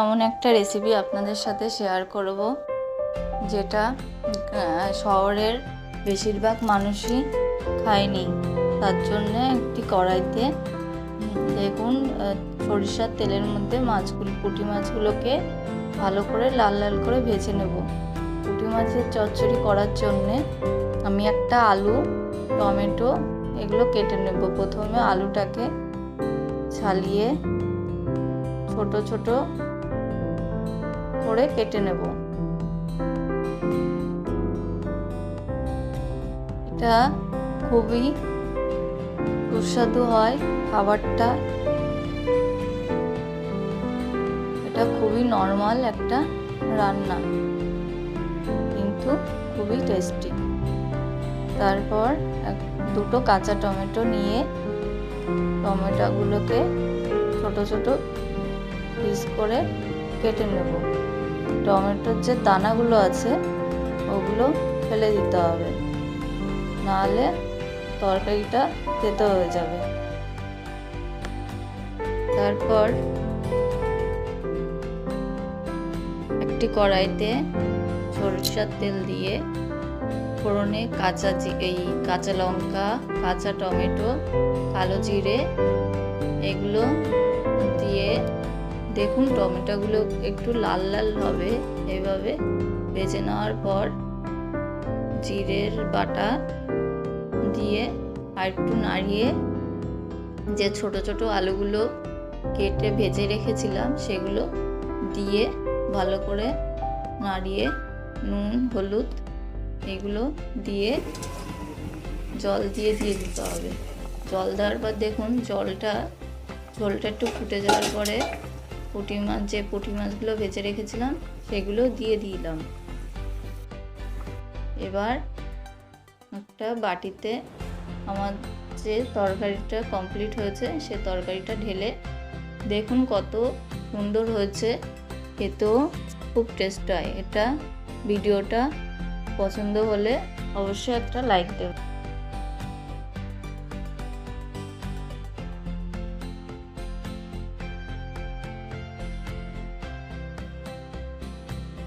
এমন একটা রেসিপি আপনাদের সাথে শেয়ার করব, যেটা শহরের বেশিরভাগ মানুষই খায়নি। তার জন্যে একটি কড়াইতে দেখুন সরিষার তেলের মধ্যে মাছগুলো, পুঁটি মাছগুলোকে ভালো করে লাল লাল করে ভেজে নেব। পুঁটি মাছের চচ্চড়ি করার জন্যে আমি একটা আলু, টমেটো এগুলো কেটে নেব। প্রথমে আলুটাকে ছালিয়ে ছোট ছোট করে কেটে নেব। এটা খুবই সুস্বাদু হয় খাবারটা। এটা খুবই নর্মাল একটা রান্না, কিন্তু খুবই টেস্টি তারপর দুটো কাঁচা টমেটো নিয়ে টমেটোগুলোকে ছোট ছোট পিস করে কেটে নেব। টমেটোর যে দানাগুলো আছে, ওগুলো ফেলে দিতে হবে। নাহলে তরকারিটা তেতো হয়ে যাবে। তারপর একটি কড়াইতে সরিষার তেল দিয়ে ফোড়নে কাঁচা এই কাঁচা লঙ্কা, কাঁচা টমেটো, কালো জিরে, এগুলো দেখুন, টমেটোগুলো একটু লাল লাল হবে এভাবে। ভেজে নেওয়ার পর জিরের বাটা দিয়ে আর একটু নাড়িয়ে যে ছোট ছোট আলুগুলো কেটে ভেজে রেখেছিলাম, সেগুলো দিয়ে ভালো করে নাড়িয়ে নুন, হলুদ এগুলো দিয়ে জল দিয়ে দিয়ে দিতে হবে। জল দেওয়ার পর দেখুন, জলটা, ঝোলটা একটু ফুটে যাওয়ার পরে পুঁটি মাছ, যে পুঁটি মাছগুলো ভেজে রেখেছিলাম, সেগুলো দিয়ে দিলাম। এবার একটা বাটিতে আমার যে তরকারিটা কমপ্লিট হয়েছে, সে তরকারিটা ঢেলে দেখুন কত সুন্দর হয়েছে। খেতেও খুব টেস্ট হয়। এটা ভিডিওটা পছন্দ হলে অবশ্যই একটা লাইক দেবেন।